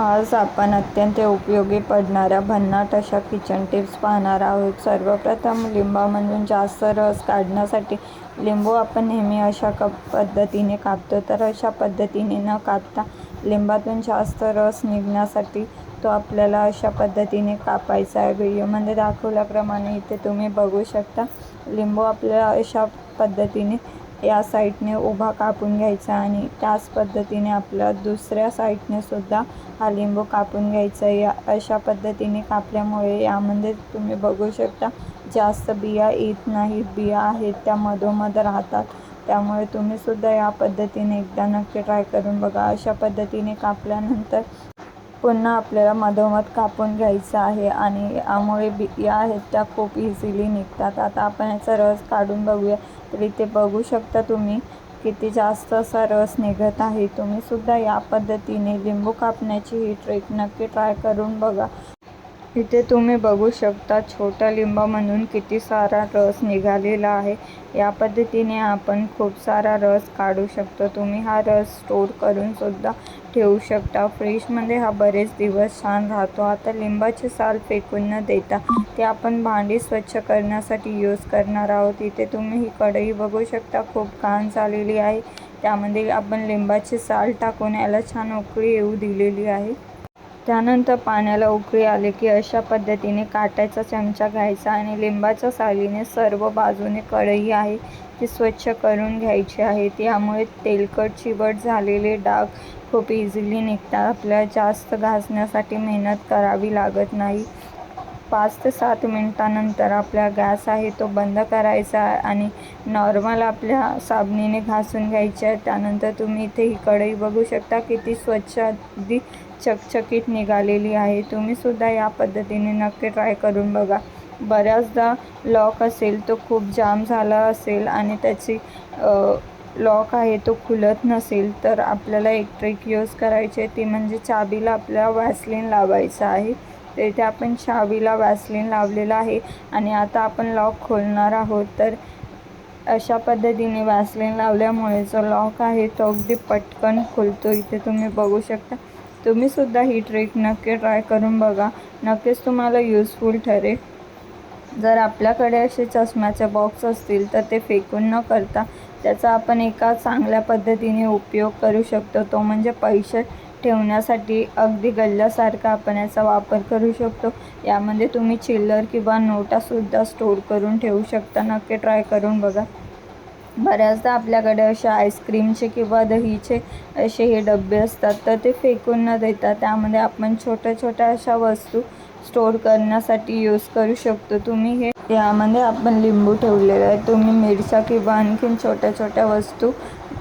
आज आपण अत्यंत उपयोगी पडणाऱ्या भन्नाट अशा किचन टिप्स पाहणार आहोत. सर्वप्रथम लिंबामधून जास्त रस काढण्यासाठी लिंबू आपण नेहमी अशा कप पद्धतीने कापतो तर अशा पद्धतीने न कापता लिंबातून जास्त रस निघण्यासाठी तो आपल्याला अशा पद्धतीने कापायचा आहे. व्हिडिओमध्ये दाखवल्याप्रमाणे इथे तुम्ही बघू शकता लिंबू आपल्याला अशा पद्धतीने या साईडने उभा कापून घ्यायचा आणि त्याच पद्धतीने आपल्या दुसऱ्या साईडने सुद्धा हा लिंबू कापून घ्यायचा. या अशा पद्धतीने कापल्यामुळे यामध्ये तुम्ही बघू शकता जास्त बिया येत नाहीत. बिया आहेत त्या मधोमध राहतात. त्यामुळे तुम्ही सुद्धा या पद्धतीने एकदा नक्की ट्राय करून बघा. अशा पद्धतीने कापल्यानंतर पुन्हा आपल्याला मधोमध कापून घ्यायचं आहे आणि यामुळे बिया आहेत त्या खूप इझिली निघतात. आता आपण याचा रस काढून बघूया. तर इथे बघू शकता तुम्ही किती जास्त असा रस निघत आहे. तुम्ही सुद्धा या पद्धतीने लिंबू कापण्याची ही ट्रिक नक्की ट्राय करून बघा. इथे तुम्ही बघू शकता छोट्या लिंबामधून किती सारा रस निघालेला आहे. या पद्धतीने आपण खूप सारा रस काढू शकतो. तुम्ही हा रस स्टोर करून सुद्धा ठेवू शकता. फ्रीजमध्ये हा बरेच दिवस छान राहतो. आता लिंबाचे साल फेकून न देता ते आपण भांडी स्वच्छ करण्यासाठी यूज करणार आहोत. इथे तुम्ही ही कढई बघू शकता. खूप घाण झालेली आहे. त्यामध्ये आपण लिंबाचे साल टाकून याला छान उकळी येऊ दिलेली आहे. त्यानंतर पाण्याला उकळी आले की अशा पद्धतीने काट्याचा चमचा घ्यायचा आणि लिंबाच्या सालीने सर्व बाजूने कढई आहे ती स्वच्छ करून घ्यायची आहे. त्यामुळे तेलकट चिवट झालेले डाग खूप इझिली निघतात. आपल्याला जास्त घासण्यासाठी मेहनत करावी लागत नाही. पाच ते सात मिनटानंतर आपला गॅस आहे तो बंद करायचा आणि नॉर्मल आपल्या साबणीने घासून घ्यायचे आहे. त्यानंतर तुम्ही इथे ही कढई बघू शकता किती स्वच्छ अगदी चकचकीत निघालेली आहे. तुम्हीसुद्धा या पद्धतीने नक्की ट्राय करून बघा. बऱ्याचदा लॉक असेल तो खूप जाम झाला असेल आणि त्याची लॉक आहे तो खुलत नसेल तर आपल्याला एक ट्रिक यूज करायची आहे. ती म्हणजे चाबीला आपल्याला वॅसलीन लावायचं आहे. तर इथे आपण चाबीला वॅसलीन लावलेलं आहे आणि आता आपण लॉक खोलणार आहोत. तर अशा पद्धतीने वॅसलीन लावल्यामुळे जो लॉक आहे तो अगदी पटकन खुलतो. इथे तुम्ही बघू शकता. तुम्हीसुद्धा ही ट्रिक नक्की ट्राय करून बघा. नक्कीच तुम्हाला यूजफुल ठरेल. जर आपल्याकडे असे चष्म्याचे बॉक्स असतील तर ते फेकून न करता त्याचा आपण एका चांगल्या पद्धतीने उपयोग करू शकतो. तो म्हणजे पैसे ठेवण्यासाठी अगदी गल्ल्यासारखा आपण याचा वापर करू शकतो. यामध्ये तुम्ही चिल्लर किंवा नोटासुद्धा स्टोर करून ठेवू शकता. नक्की ट्राय करून बघा. बऱ्याचदा आपल्याकडे असे आईस्क्रीमचे किंवा दहीचे असे हे डबे असतात तर ते फेकून न देता त्यामध्ये आपण छोट्या छोट्या अशा वस्तू स्टोर करण्यासाठी यूज करू शकतो. तुम्ही हे यामध्ये आपण लिंबू ठेवलेलं आहे. तुम्ही मिरच्या किंवा आणखीन छोट्या छोट्या वस्तू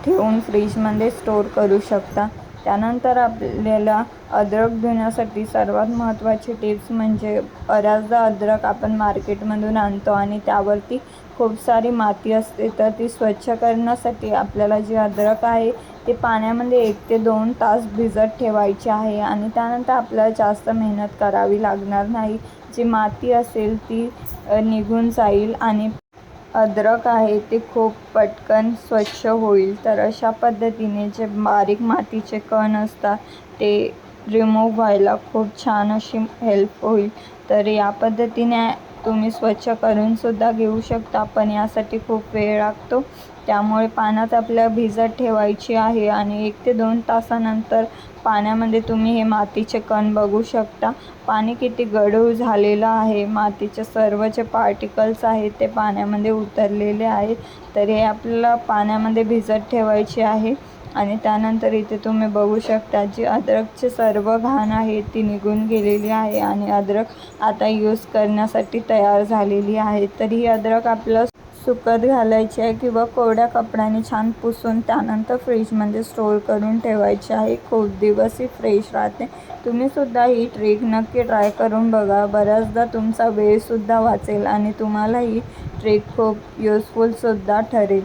ठेवून फ्रीजमध्ये स्टोर करू शकता. त्यानंतर आपल्याला अद्रक धुण्यासाठी सर्वात महत्त्वाची टिप्स म्हणजे बऱ्याचदा अद्रक आपण मार्केटमधून आणतो आणि त्यावरती खूप सारी माती असते तर ती स्वच्छ करण्यासाठी आपल्याला जे अद्रक आहे ते पाण्यामध्ये एक ते दोन तास भिजत ठेवायचे आहे आणि त्यानंतर आपल्याला जास्त मेहनत करावी लागणार नाही. जी माती असेल ती निघून जाईल आणि अद्रक आहे ते खूप पटकन स्वच्छ होईल. तर अशा पद्धतीने जे बारीक मातीचे कण असतात ते रिमूव्ह व्हायला खूप छान अशी हेल्प होईल. तर या पद्धतीने तुम्ही स्वच्छ करूनसुद्धा घेऊ शकता पण यासाठी खूप वेळ लागतो. त्यामुळे पाण्यात आपल्या भिजत ठेवायची आहे आणि एक ते दोन तासानंतर पाण्यामध्ये तुम्ही हे मातीचे कण बघू शकता. पाणी किती गढूळ झालेलं आहे मातीचे सर्व जे पार्टिकल्स आहेत ते पाण्यामध्ये उतरलेले आहेत. तर हे आपल्याला पाण्यामध्ये भिजत ठेवायचे आहे. आणि त्यानंतर इथे तुम्ही बघू शकता जी अद्रकचे सर्व घाण आहे ती निघून गेलेली आहे आणि अद्रक आता यूज करण्यासाठी तयार झालेली आहे. तर ही अद्रक आपलं सुकत घालायची आहे किंवा कोरड्या कपड्याने छान पुसून त्यानंतर फ्रीजमध्ये स्टोर करून ठेवायची आहे. खूप दिवस ही फ्रेश राहते. तुम्हीसुद्धा ही ट्रिक नक्की ट्राय करून बघा. बऱ्याचदा तुमचा वेळसुद्धा वाचेल आणि तुम्हाला ही ट्रिक खूप युजफुलसुद्धा ठरेल.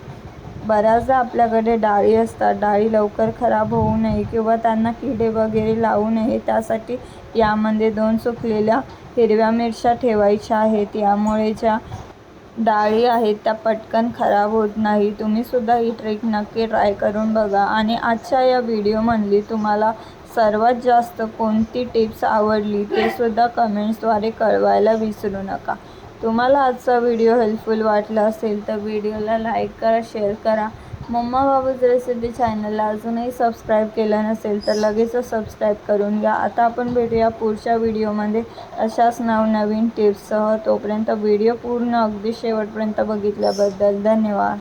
बऱ्याचदा आपल्याकडे डाळी असतात डाळी लवकर खराब होऊ नये किंवा त्यांना किडे वगैरे लावू नये त्यासाठी यामध्ये दोन सुकलेल्या हिरव्या मिरच्या ठेवायच्या आहेत. यामुळे ज्या डाळी आहेत त्या पटकन खराब होत नाही. तुम्हीसुद्धा ही ट्रिक नक्की ट्राय करून बघा. आणि आजच्या या व्हिडिओमधली तुम्हाला सर्वात जास्त कोणती टिप्स आवडली ते सुद्धा कमेंट्सद्वारे कळवायला विसरू नका. तुम्हाला आजचा व्हिडिओ हेल्पफुल वाटला असेल तर व्हिडिओला लाईक करा शेअर करा. मम्मा बाबूज रेसिपी चॅनलला अजूनही सबस्क्राईब केलं नसेल तर लगेचच सबस्क्राईब करून घ्या. आता आपण भेटूया पुढच्या व्हिडिओमध्ये अशाच नवनवीन टिप्ससह तोपर्यंत व्हिडिओ पूर्ण अगदी शेवटपर्यंत बघितल्याबद्दल धन्यवाद.